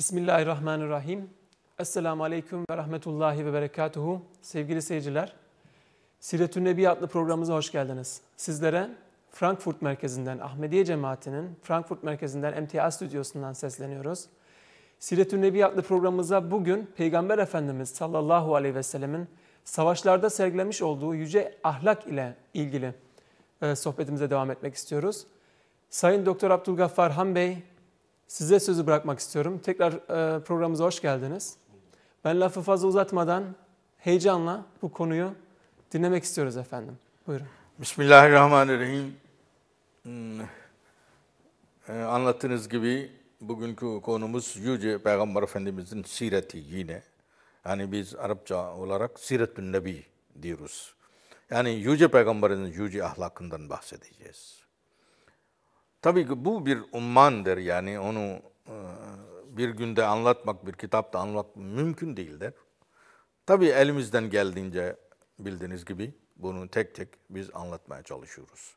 Bismillahirrahmanirrahim. Esselamu Aleyküm ve Rahmetullahi ve Berekatuhu. Sevgili seyirciler, Siretün Nebi adlı programımıza hoş geldiniz. Sizlere Frankfurt merkezinden, Ahmediye cemaatinin Frankfurt merkezinden MTA stüdyosundan sesleniyoruz. Siretün Nebi adlı programımıza bugün Peygamber Efendimiz sallallahu aleyhi ve sellemin savaşlarda sergilemiş olduğu yüce ahlak ile ilgili e, sohbetimize devam etmek istiyoruz. Sayın Doktor Abdülgaffar Han Bey, size sözü bırakmak istiyorum. Tekrar e, programımıza hoş geldiniz. Ben lafı fazla uzatmadan heyecanla bu konuyu dinlemek istiyoruz efendim. Buyurun. Bismillahirrahmanirrahim. Hmm, e, anlattığınız gibi bugünkü konumuz Yüce Peygamber Efendimizin sireti yine. Yani biz Arapça olarak siretün nebi diyoruz. Yani Yüce Peygamberin yüce ahlakından bahsedeceğiz. Tabii ki bu bir ummandır yani onu e, bir günde anlatmak, bir kitapta anlatmak mümkün değildir. Tabii elimizden geldiğince bildiğiniz gibi bunu tek tek biz anlatmaya çalışıyoruz.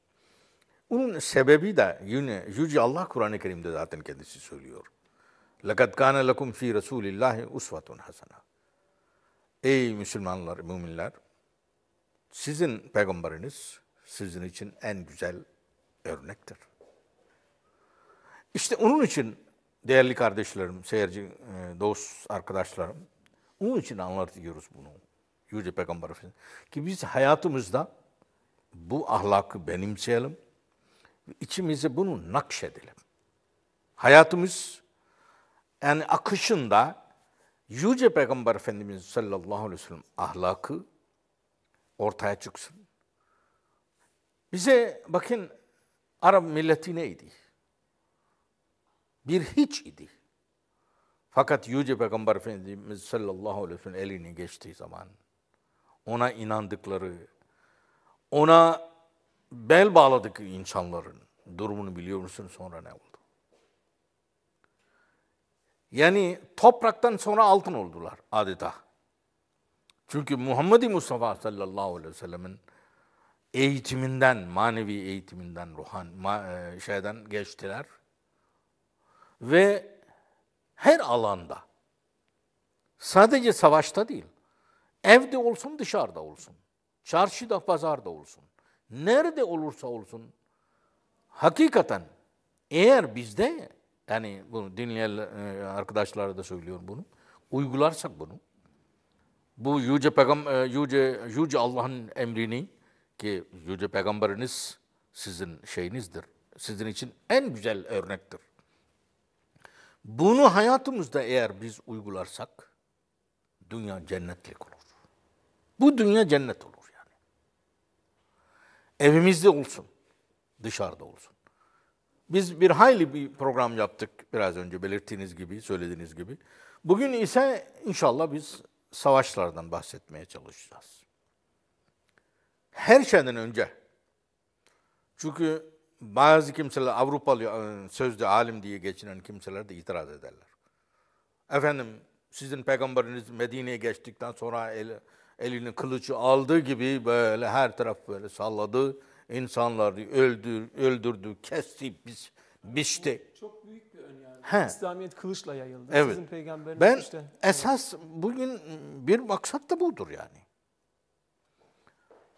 Bunun sebebi de yine Yüce Allah Kur'an-ı Kerim'de zaten kendisi söylüyor. لَقَدْ كَانَ لَكُمْ ف۪ي رَسُولِ اللّٰهِ اُسْوَةٌ حَسَنًا Ey Müslümanlar, müminler, sizin peygamberiniz sizin için en güzel örnektir. İşte onun için değerli kardeşlerim, seyirci, e, dost arkadaşlarım, onun için anlatıyoruz bunu. Yüce Peygamber Efendimiz. Ki biz hayatımızda bu ahlakı benimseyelim. içimize bunu nakşedelim. Hayatımız yani akışında Yüce Peygamber Efendimiz sallallahu aleyhi ve sellem ahlakı ortaya çıksın. Bize bakın Arap milleti neydi? Bir hiç idi. Fakat Yüce Peygamber Efendimiz sallallahu aleyhi ve sellem elini geçtiği zaman ona inandıkları, ona bel bağladık insanların durumunu biliyor musun sonra ne oldu? Yani topraktan sonra altın oldular adeta. Çünkü Muhammed Mustafa sallallahu aleyhi ve sellemin eğitiminden, manevi eğitiminden, ruhan, ma, e, şeyden geçtiler. Ve her alanda, sadece savaşta değil, evde olsun, dışarıda olsun, çarşıda, pazarda olsun, nerede olursa olsun, hakikaten eğer bizde, yani bunu dinleyen e, arkadaşlara da söylüyorum bunu, uygularsak bunu, bu yüce peygamber, yüce, yüce Allah'ın emrini ki yüce peygamberiniz sizin şeyinizdir. Sizin için en güzel örnektir. Bunu hayatımızda eğer biz uygularsak dünya cennetlik olur. Bu dünya cennet olur yani. Evimizde olsun, dışarıda olsun. Biz bir hayli bir program yaptık biraz önce belirttiğiniz gibi, söylediğiniz gibi. Bugün ise inşallah biz savaşlardan bahsetmeye çalışacağız. Her şeyden önce, çünkü bazı kimseler Avrupalı e, sözde alim diye geçinen kimseler de itiraz ederler. Efendim sizin peygamberiniz Medine'ye geçtikten sonra el, elini kılıcı aldığı gibi böyle her taraf böyle salladı. İnsanları öldür, öldürdü, kesti, biz, biçti. Çok büyük bir ön. He. İslamiyet kılıçla yayıldı. Evet. Sizin peygamberiniz Ben işte. esas bugün bir maksat da budur yani.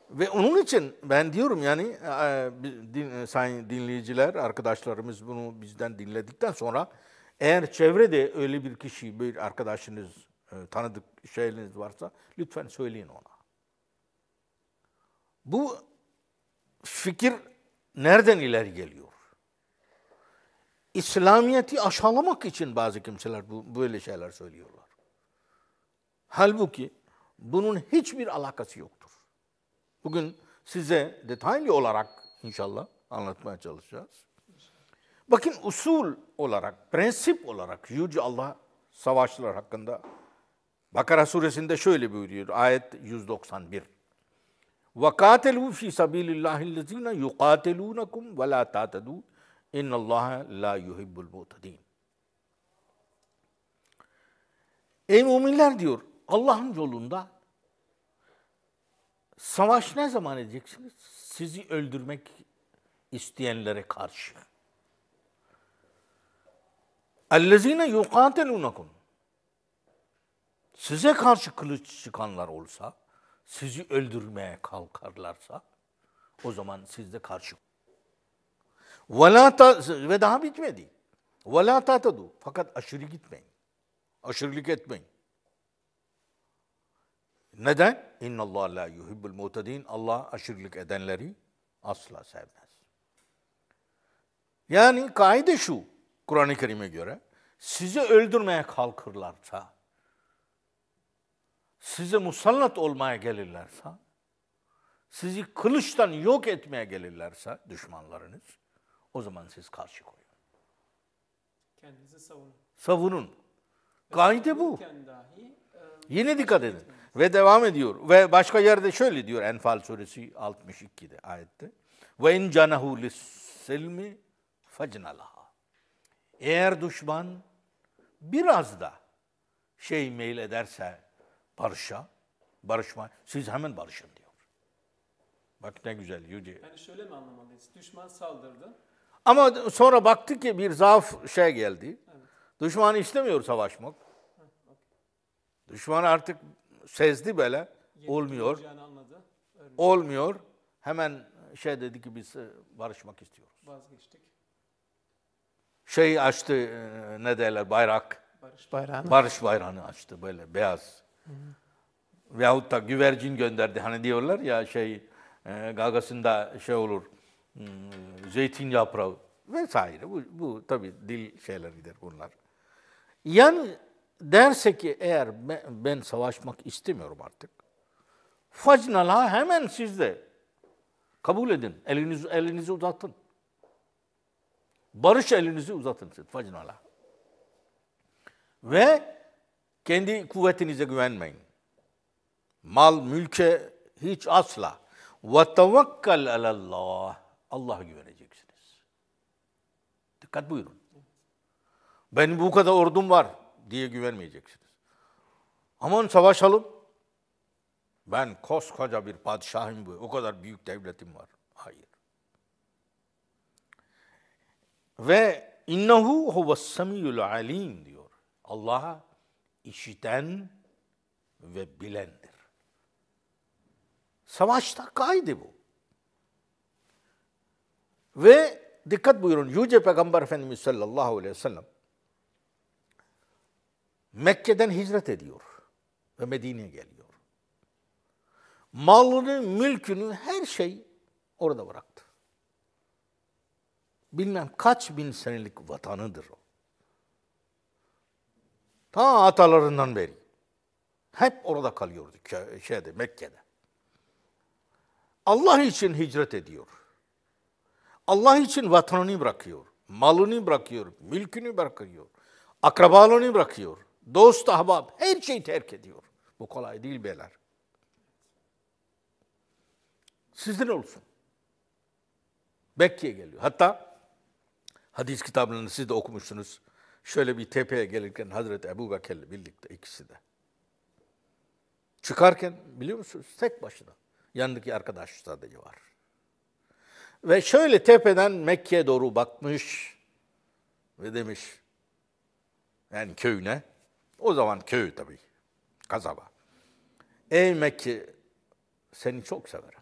Ve onun için ben diyorum yani e, din, sayın dinleyiciler, arkadaşlarımız bunu bizden dinledikten sonra eğer çevrede öyle bir kişi, bir arkadaşınız, e, tanıdık şeyleriniz varsa lütfen söyleyin ona. Bu fikir nereden ileri geliyor? İslamiyet'i aşağılamak için bazı kimseler bu, böyle şeyler söylüyorlar. Halbuki bunun hiçbir alakası yoktur. Bugün size detaylı olarak inşallah anlatmaya çalışacağız. Bakın usul olarak, prensip olarak Yüce Allah savaşçılar hakkında Bakara suresinde şöyle buyuruyor ayet 191. وَقَاتَلُوا فِي سَب۪يلِ اللّٰهِ الَّذ۪ينَ يُقَاتَلُونَكُمْ وَلَا تَعْتَدُوا اِنَّ اللّٰهَ لَا يُحِبُّ الْمُعْتَد۪ينَ Ey müminler diyor Allah'ın yolunda savaş ne zaman edeceksiniz? Sizi öldürmek isteyenlere karşı. اَلَّذ۪ينَ يُقَاتَلُونَكُمْ Size karşı kılıç çıkanlar olsa, sizi öldürmeye kalkarlarsa, o zaman siz de karşı. وَلَا ta- Ve daha bitmedi. وَلَا تَعْتَدُوا Fakat aşırı gitmeyin. Aşırılık etmeyin. Neden? İnna Allah la yuhibbul mutedin. Allah aşırılık edenleri asla sevmez. Yani kaide şu Kur'an-ı Kerim'e göre sizi öldürmeye kalkırlarsa, size musallat olmaya gelirlerse, sizi kılıçtan yok etmeye gelirlerse düşmanlarınız, o zaman siz karşı koyun. Kendinizi savunun. Savunun. Kaide bu. Dahi e, Yine dikkat edin. Ve devam ediyor. Ve başka yerde şöyle diyor Enfal suresi 62'de ayette. Ve in canahu lis-silmi facnalaha. Eğer düşman biraz da şey meyil ederse barışa, barışma, siz hemen barışın diyor. Bak ne güzel yüce. yani şöyle mi anlamalıyız? Düşman saldırdı. Ama sonra baktı ki bir zaaf şey geldi. Düşman istemiyor savaşmak. Düşman artık sezdi böyle. Olmuyor. Olacağını anladı. Ölmüş. Olmuyor. Hemen şey dedi ki biz e, barışmak istiyoruz. Vazgeçtik. Şey açtı e, ne derler bayrak. Barış bayrağını. Barış bayrağını açtı böyle beyaz. Veyahut da güvercin gönderdi. Hani diyorlar ya şey e, gagasında şey olur. hmm, Zeytin yaprağı vesaire. Bu, bu tabii dil şeyleridir bunlar. Yani derse ki eğer ben, ben savaşmak istemiyorum artık. Facnala hemen sizde. Kabul edin. Elinizi, elinizi uzatın. Barış elinizi uzatın siz. Facnala. Ve kendi kuvvetinize güvenmeyin. Mal, mülke hiç asla. Ve tevekkal alallah. Allah'a güveneceksiniz. Dikkat buyurun. Benim bu kadar ordum var diye güvenmeyeceksiniz. Aman savaşalım. Ben koskoca bir padişahım bu. O kadar büyük devletim var. Hayır. Ve innehu huves semiyul alim diyor. Allah'a işiten ve bilendir. Savaşta kaydı bu. Ve dikkat buyurun Yüce Peygamber Efendimiz sallallahu aleyhi ve sellem Mekke'den hicret ediyor ve Medine'ye geliyor. Malını, mülkünü, her şey orada bıraktı. Bilmem kaç bin senelik vatanıdır o. Ta atalarından beri. Hep orada kalıyordu şeyde, Mekke'de. Allah için hicret ediyor. Allah için vatanını bırakıyor. Malını bırakıyor. Mülkünü bırakıyor. Akrabalığını bırakıyor. Dost, ahbap her şeyi terk ediyor. Bu kolay değil beyler. Sizde ne olsun? Mekke'ye geliyor. Hatta hadis kitablarını siz de okumuşsunuz. Şöyle bir tepeye gelirken Hazreti Ebu Bekir'le birlikte ikisi de. Çıkarken biliyor musunuz? Tek başına. Yanındaki arkadaş sadece var. Ve şöyle tepeden Mekke'ye doğru bakmış ve demiş yani köyüne. O zaman köy tabii. Kasaba. Ey Mekke seni çok severim.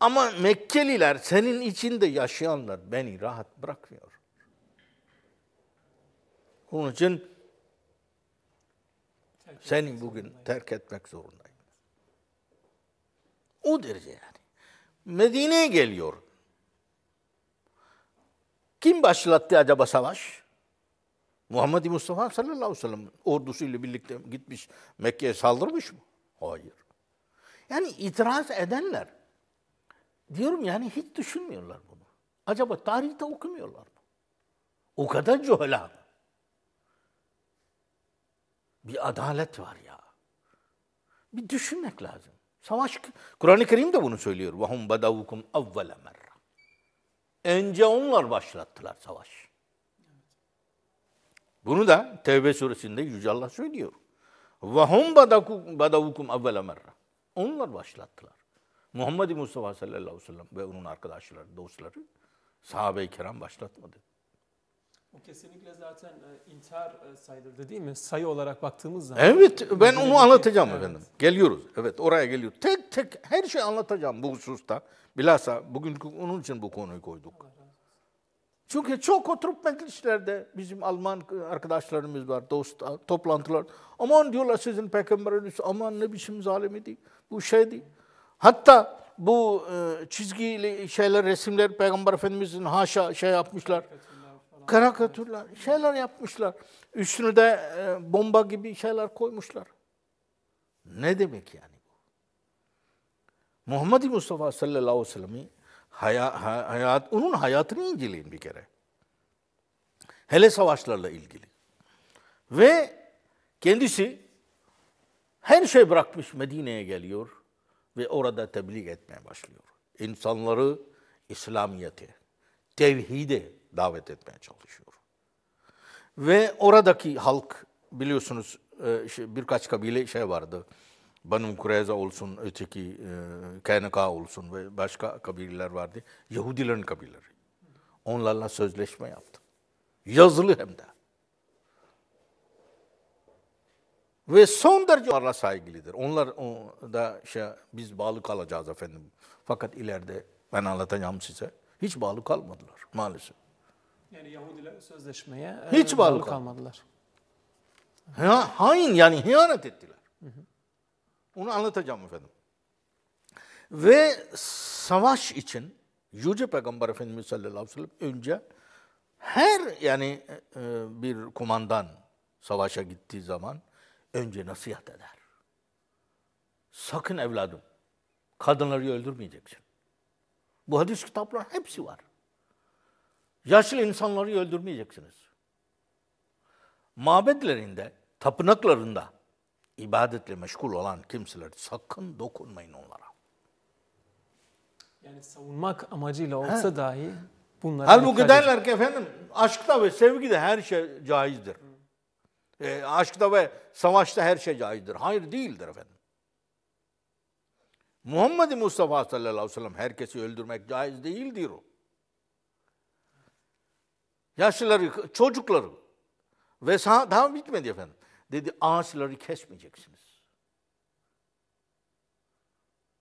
Ama Mekkeliler senin içinde yaşayanlar beni rahat bırakmıyor. Onun için seni bugün terk etmek zorundayım. O derece yani. Medine'ye geliyor. Kim başlattı acaba savaş? Muhammed Mustafa sallallahu aleyhi ve sellem ordusuyla birlikte gitmiş Mekke'ye saldırmış mı? Hayır. Yani itiraz edenler diyorum yani hiç düşünmüyorlar bunu. Acaba tarihte okumuyorlar mı? O kadar cöhela. Bir adalet var ya. Bir düşünmek lazım. Savaş Kur'an-ı Kerim de bunu söylüyor. Vahum badavukum avvale merra. Önce onlar başlattılar savaşı. Bunu da Tevbe suresinde Yüce Allah söylüyor. وَهُمْ بَدَوُكُمْ اَوَّلَ مَرَّ Onlar başlattılar. Muhammed Mustafa sallallahu aleyhi ve sellem ve onun arkadaşları, dostları sahabe-i kiram başlatmadı. O kesinlikle zaten e, intihar e, sayılırdı değil mi? Sayı olarak baktığımız zaman. Evet ben Ülkedeki- onu anlatacağım Evet. efendim. Geliyoruz. Evet oraya geliyor. Tek tek her şeyi anlatacağım bu hususta. Bilhassa bugün onun için bu konuyu koyduk. Çünkü çok oturup meclislerde bizim Alman arkadaşlarımız var, dost toplantılar. Aman diyorlar sizin peygamberiniz aman ne biçim zalim idi. Bu şeydi. Hatta bu e, çizgili şeyler, resimler Peygamber Efendimizin haşa şey yapmışlar. Karikatürler, şeyler yapmışlar. Üstüne de e, bomba gibi şeyler koymuşlar. Ne demek yani bu? Muhammed Mustafa sallallahu aleyhi ve sellem'i haya- ha- hayat, onun hayatını inceleyin bir kere. Hele savaşlarla ilgili. Ve kendisi her şey bırakmış Medine'ye geliyor ve orada tebliğ etmeye başlıyor. İnsanları İslamiyet'e, tevhide davet etmeye çalışıyor. Ve oradaki halk biliyorsunuz e, şey, birkaç kabile şey vardı. Banu Kureyza olsun, öteki e, Kaynuka olsun ve başka kabileler vardı. Yahudilerin kabileleri. Onlarla sözleşme yaptı. Yazılı hem de. Ve son derece onlarla saygılıdır. Onlar o, da şey, biz bağlı kalacağız efendim. Fakat ileride ben anlatacağım size. Hiç bağlı kalmadılar maalesef. Yani Yahudiler sözleşmeye e, Hiç bağlı bağlı kal- kalmadılar. Ha, hain yani hıyanet ettiler. Onu anlatacağım efendim. Ve savaş için Yüce Peygamber Efendimiz sallallahu aleyhi ve sellem önce her yani e, bir kumandan savaşa gittiği zaman önce nasihat eder. Sakın evladım kadınları öldürmeyeceksin. Bu hadis kitaplar hepsi var. Yaşlı insanları öldürmeyeceksiniz mabedlerinde, tapınaklarında ibadetle meşgul olan kimseler sakın dokunmayın onlara. Yani savunmak amacıyla olsa dahi bunlara Halbuki derler ki efendim aşkta ve sevgide her şey caizdir. E, aşkta ve savaşta her şey caizdir. Hayır değildir efendim. Muhammed Mustafa sallallahu aleyhi ve sellem herkesi öldürmek caiz değildir o. Yaşlıları, çocukları ve daha bitmedi efendim. Dedi ağaçları kesmeyeceksiniz.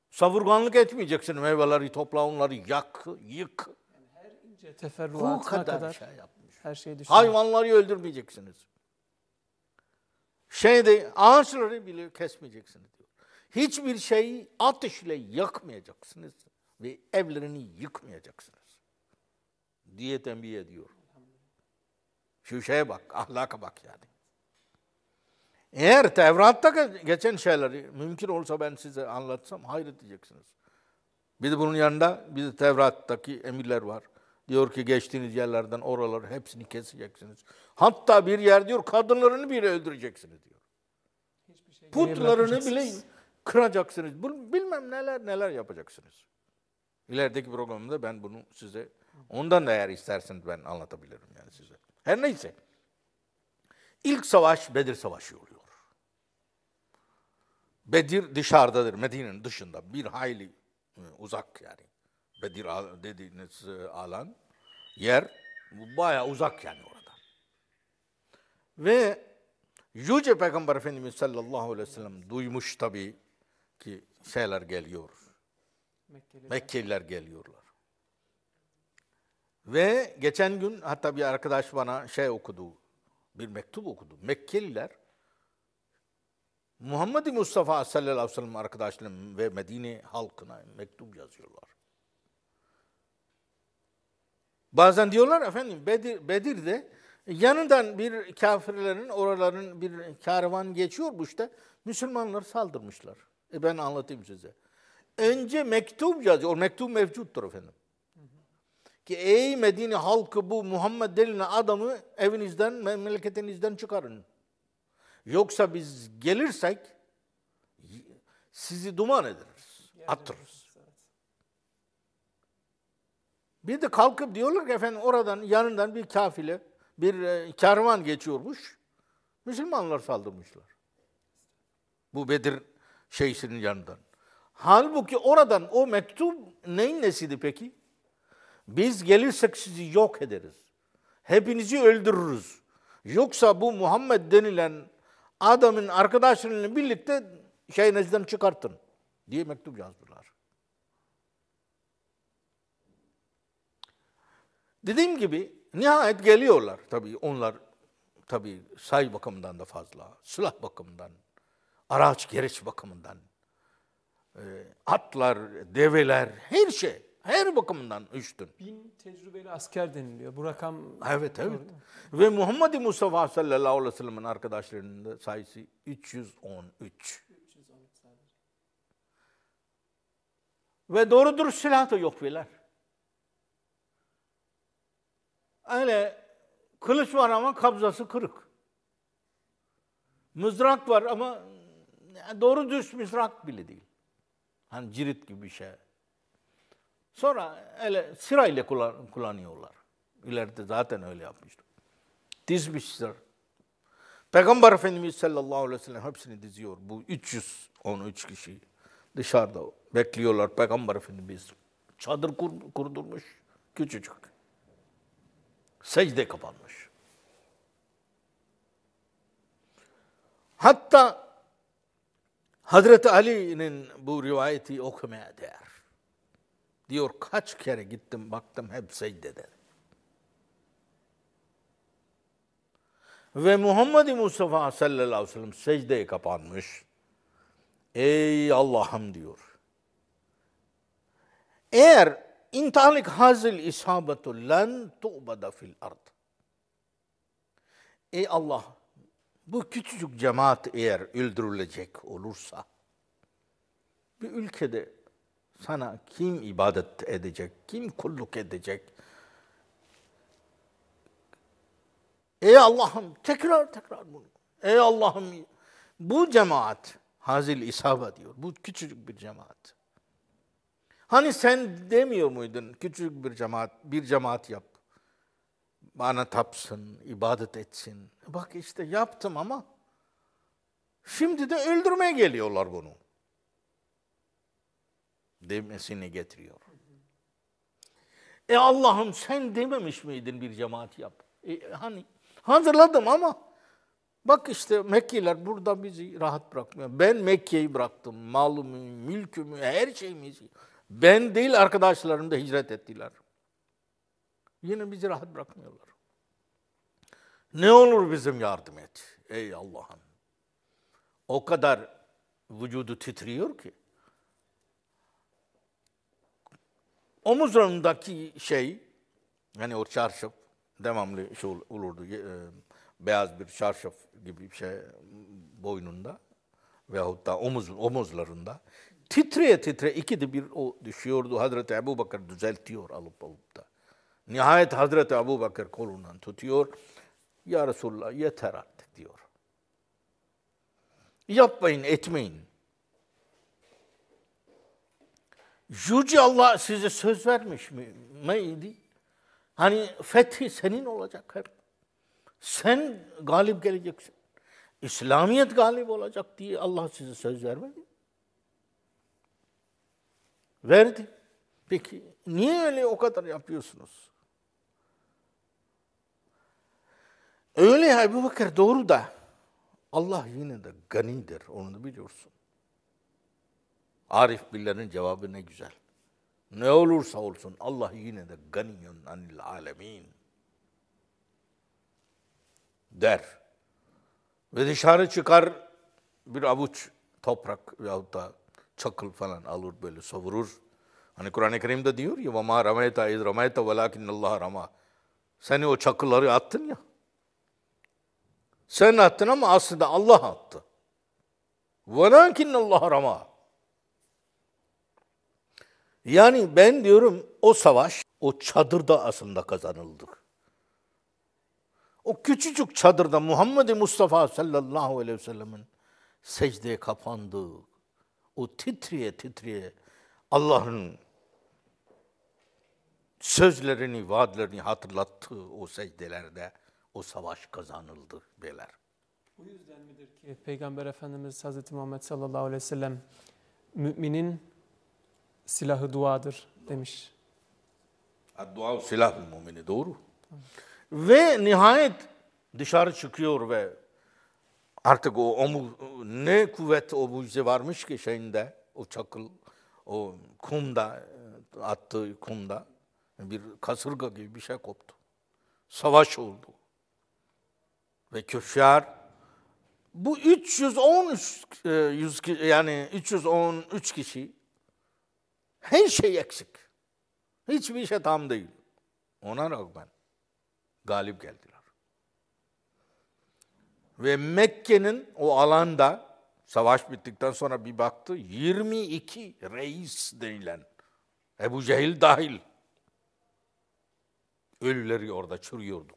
Savurganlık etmeyeceksin. Meyveleri topla onları yak, yık. Her ince Bu teferruatına kadar, kadar, şey yapmış. her şeyi düşün. Hayvanları öldürmeyeceksiniz. Şeyde ağaçları bile kesmeyeceksiniz diyor. Hiçbir şeyi ateşle yakmayacaksınız ve evlerini yıkmayacaksınız. Diye tembih ediyor. Şu şeye bak, ahlaka bak yani. Eğer Tevrat'ta ge- geçen şeyleri mümkün olsa ben size anlatsam hayret diyeceksiniz. Bir de bunun yanında bir de Tevrat'taki emirler var. Diyor ki geçtiğiniz yerlerden oraları hepsini keseceksiniz. Hatta bir yer diyor kadınlarını bile öldüreceksiniz diyor. Hiçbir şey Putlarını bile kıracaksınız. Bu- Bilmem neler neler yapacaksınız. İlerideki programda ben bunu size ondan da eğer isterseniz ben anlatabilirim yani size. Her neyse. İlk savaş Bedir Savaşı oluyor. Bedir dışarıdadır, Medine'nin dışında. Bir hayli e, uzak yani. Bedir dediğiniz e, alan, yer bu bayağı uzak yani orada. Ve Yüce Peygamber Efendimiz sallallahu aleyhi ve sellem duymuş tabii ki şeyler geliyor. Mekkeliler. Mekkeliler geliyorlar. Ve geçen gün hatta bir arkadaş bana şey okudu, bir mektup okudu. Mekkeliler Muhammed Mustafa sallallahu aleyhi ve sellem arkadaşlarım ve Medine halkına mektup yazıyorlar. Bazen diyorlar efendim Bedir, Bedir'de yanından bir kafirlerin oraların bir kervan geçiyormuş işte Müslümanlar saldırmışlar. E ben anlatayım size. Önce mektup yazıyor. O mektup mevcuttur efendim. Ki ey Medine halkı bu Muhammed denilen adamı evinizden, memleketinizden çıkarın. Yoksa biz gelirsek sizi duman ederiz, attırırız. Bir de kalkıp diyorlar ki efendim oradan yanından bir kafile, bir e, kervan geçiyormuş. Müslümanlar saldırmışlar. Bu Bedir şeysinin yanından. Halbuki oradan o mektup neyin nesiydi peki? Biz gelirsek sizi yok ederiz. hepinizi öldürürüz. Yoksa bu Muhammed denilen adamın arkadaşlarıyla birlikte şehrinizden çıkartın diye mektup yazdılar. Dediğim gibi nihayet geliyorlar. Tabii onlar tabii say bakımından da fazla, silah bakımından, araç gereç bakımından, e, atlar, develer, her şey, her bakımdan üstün. Bin tecrübeli asker deniliyor. Bu rakam Evet, evet. Ve Muhammed Mustafa sallallahu aleyhi ve sellem'in arkadaşlarının da sayısı 313. Ve doğru dürüst silah da yok beyler. Öyle kılıç var ama kabzası kırık. Mızrak var ama doğru dürüst mızrak bile değil. Hani cirit gibi bir şey. Sonra öyle sırayla kullan, kullanıyorlar. İleride zaten öyle yapmışlar. Dizmişler. Peygamber Efendimiz sallallahu aleyhi ve sellem hepsini diziyor. Bu 313 kişi dışarıda bekliyorlar. Peygamber Efendimiz çadır kur, kurdurmuş. Küçücük. Secde kapanmış. Hatta Hazreti Ali'nin bu rivayeti okumaya değer. Diyor kaç kere gittim baktım hep secdede. Ve Muhammed Mustafa sallallahu aleyhi ve sellem secdeye kapanmış. Ey Allah'ım diyor. Eğer intalik hazil isabetu len tu'bada fil ard. Ey Allah bu küçücük cemaat eğer öldürülecek olursa bir ülkede sana kim ibadet edecek, kim kulluk edecek? Ey Allah'ım tekrar tekrar bunu. Ey Allah'ım bu cemaat hazil isaba diyor. Bu küçücük bir cemaat. Hani sen demiyor muydun küçücük bir cemaat, bir cemaat yap. Bana tapsın, ibadet etsin. Bak işte yaptım ama şimdi de öldürmeye geliyorlar bunu. Demesini getiriyor. E Allah'ım sen dememiş miydin bir cemaat yap? E, hani hazırladım ama bak işte Mekkeliler burada bizi rahat bırakmıyor. Ben Mekke'yi bıraktım. Malımı, mülkümü, her şeyimizi. Ben değil arkadaşlarım da hicret ettiler. Yine bizi rahat bırakmıyorlar. Ne olur bizim yardım et. Ey Allah'ım. O kadar vücudu titriyor ki. Omuzlarındaki şey, yani o çarşaf, devamlı şey olurdu, e, beyaz bir çarşaf gibi bir şey boynunda veyahut da omuz, omuzlarında. Titreye titre ikide bir o düşüyordu. Hazreti Ebu Bakır düzeltiyor alıp alıp da. Nihayet Hazreti Ebu Bakır kolundan tutuyor. Ya Resulallah yeter artık diyor. Yapmayın, etmeyin. Yüce Allah size söz vermiş mi? Neydi? Hani fethi senin olacak hep. Sen galip geleceksin. İslamiyet galip olacak diye Allah size söz vermedi. Verdi. Peki niye öyle o kadar yapıyorsunuz? Öyle Ebu Bakır doğru da Allah yine de ganidir. Onu da biliyorsun. Arif Biller'in cevabı ne güzel. Ne olursa olsun Allah yine de ganiyun anil alemin der. Ve dışarı çıkar bir avuç toprak veyahut da çakıl falan alır böyle savurur. Hani Kur'an-ı Kerim'de diyor ya وَمَا رَمَيْتَ اِذْ رَمَيْتَ وَلَاكِنَّ اللّٰهَ رَمَى Seni o çakılları attın ya. Sen attın ama aslında Allah attı. وَلَاكِنَّ اللّٰهَ رَمَى yani ben diyorum o savaş o çadırda aslında kazanıldı. O küçücük çadırda Muhammed Mustafa sallallahu aleyhi ve sellemin secdeye kapandığı, o titriye titriye Allah'ın sözlerini, vaadlerini hatırlattığı o secdelerde o savaş kazanıldı beyler. Bu yüzden midir ki Peygamber Efendimiz Hazreti Muhammed sallallahu aleyhi ve sellem müminin silahı duadır demiş. Dua silahul mümini doğru. Ve nihayet dışarı çıkıyor ve artık o, o ne kuvvet o mucize varmış ki şeyinde o çakıl o kumda e, attığı kumda bir kasırga gibi bir şey koptu. Savaş oldu. Ve küffar bu 313 e, yüz ki- yani 313 kişi her şey eksik. Hiçbir şey tam değil. Ona rağmen galip geldiler. Ve Mekke'nin o alanda savaş bittikten sonra bir baktı 22 reis denilen Ebu Cehil dahil ölüleri orada çürüyordu.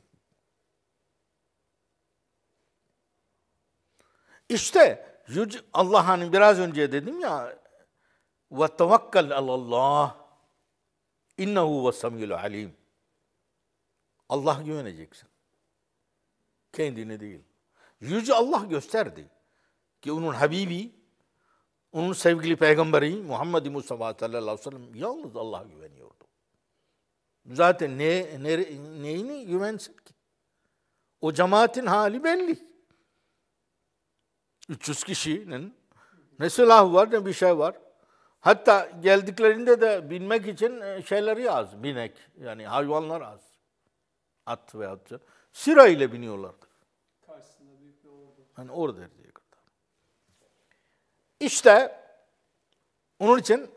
İşte yüce- Allah hani biraz önce dedim ya ve tevakkal alallah innehu ve samiyul alim. Allah güveneceksin. Kendine değil. Yüce Allah gösterdi ki onun Habibi, onun sevgili peygamberi Muhammed Mustafa sallallahu aleyhi ve sellem yalnız Allah'a güveniyordu. Zaten ne, ne, neyini güvensin ki? O cemaatin hali belli. 300 kişinin ne silah var ne bir şey var. Hatta geldiklerinde de binmek için e, şeyleri az, binek. Yani hayvanlar az. At ve atçı. Sıra ile biniyorlardı. Karşısında büyük bir ordu. Hani orada diye kadar. İşte onun için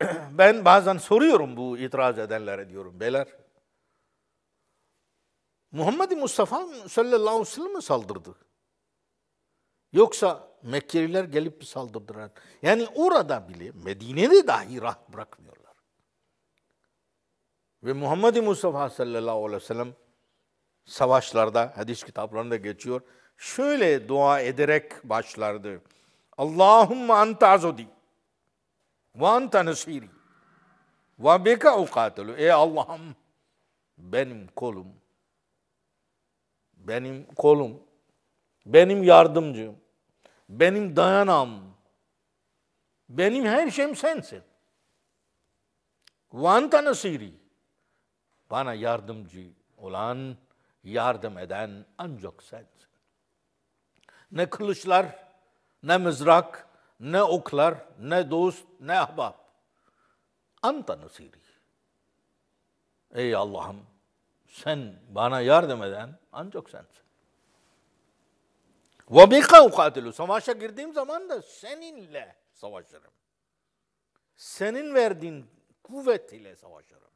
ben bazen soruyorum bu itiraz edenlere diyorum. Beyler Muhammed Mustafa sallallahu aleyhi ve sellem mi saldırdı? Yoksa Mekkeliler gelip saldırdılar? Yani orada bile Medine'de dahi rahat bırakmıyorlar. Ve Muhammed Mustafa sallallahu aleyhi ve sellem savaşlarda, hadis kitaplarında geçiyor. Şöyle dua ederek başlardı. Allahümme ente azodi ve ente nesiri ve beka ukatilu. Ey Allah'ım benim kolum, benim kolum, benim yardımcım, benim dayanam, benim her şeyim sensin. Ve ente nesiri. Bana yardımcı olan, yardım eden ancak sensin. Ne kılıçlar, ne mızrak, ne oklar, ne dost, ne ahbap. Anta nasiri. Ey Allah'ım sen bana yardım eden ancak sensin. Ve bika. Savaşa girdiğim zaman da seninle savaşırım. Senin verdiğin kuvvet ile savaşırım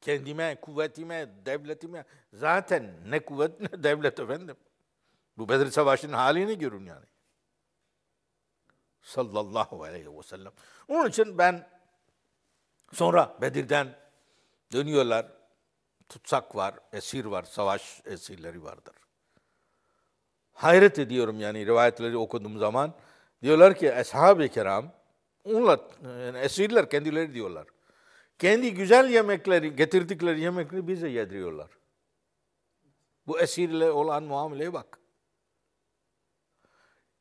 kendime, kuvvetime, devletime zaten ne kuvvet ne devlet efendim. Bu Bedir Savaşı'nın halini görün yani. Sallallahu aleyhi ve sellem. Onun için ben sonra Bedir'den dönüyorlar. Tutsak var, esir var, savaş esirleri vardır. Hayret ediyorum yani rivayetleri okuduğum zaman. Diyorlar ki ashab-ı kiram, onlar, yani esirler kendileri diyorlar kendi güzel yemekleri, getirdikleri yemekleri bize yediriyorlar. Bu esirle olan muameleye bak.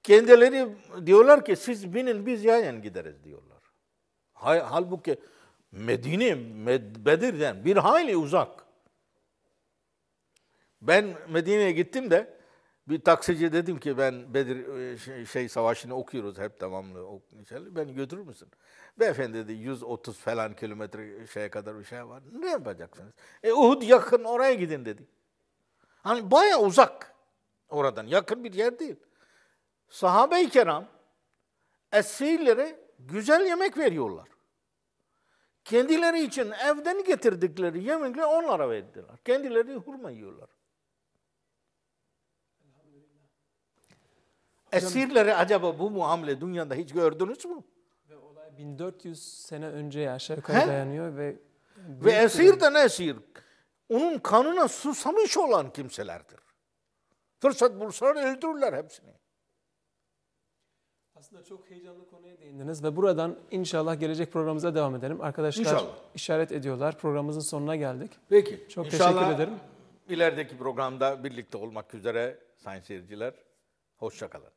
Kendileri diyorlar ki siz binin biz yayan gideriz diyorlar. Halbuki Medine, Med- Bedir'den bir hayli uzak. Ben Medine'ye gittim de bir taksici dedim ki ben Bedir e, şey, şey savaşını okuyoruz hep devamlı. şey, Beni götürür müsün? Beyefendi dedi 130 falan kilometre şeye kadar bir şey var. Ne yapacaksınız? E Uhud yakın oraya gidin dedi. Hani baya uzak oradan. Yakın bir yer değil. Sahabe-i kiram esirlere güzel yemek veriyorlar. Kendileri için evden getirdikleri yemekleri onlara verdiler. Kendileri hurma yiyorlar. Esirlere acaba bu muamele dünyada hiç gördünüz mü? Ve olay 1400 sene önce aşağı yukarı He? dayanıyor ve Ve esir de ne esir? Onun kanına susamış olan kimselerdir. Fırsat bulsalar öldürürler hepsini. Aslında çok heyecanlı konuya değindiniz ve buradan inşallah gelecek programımıza devam edelim. Arkadaşlar İnşallah. işaret ediyorlar. Programımızın sonuna geldik. Peki. Çok İnşallah teşekkür ederim. ilerideki programda birlikte olmak üzere sayın seyirciler. Hoşçakalın.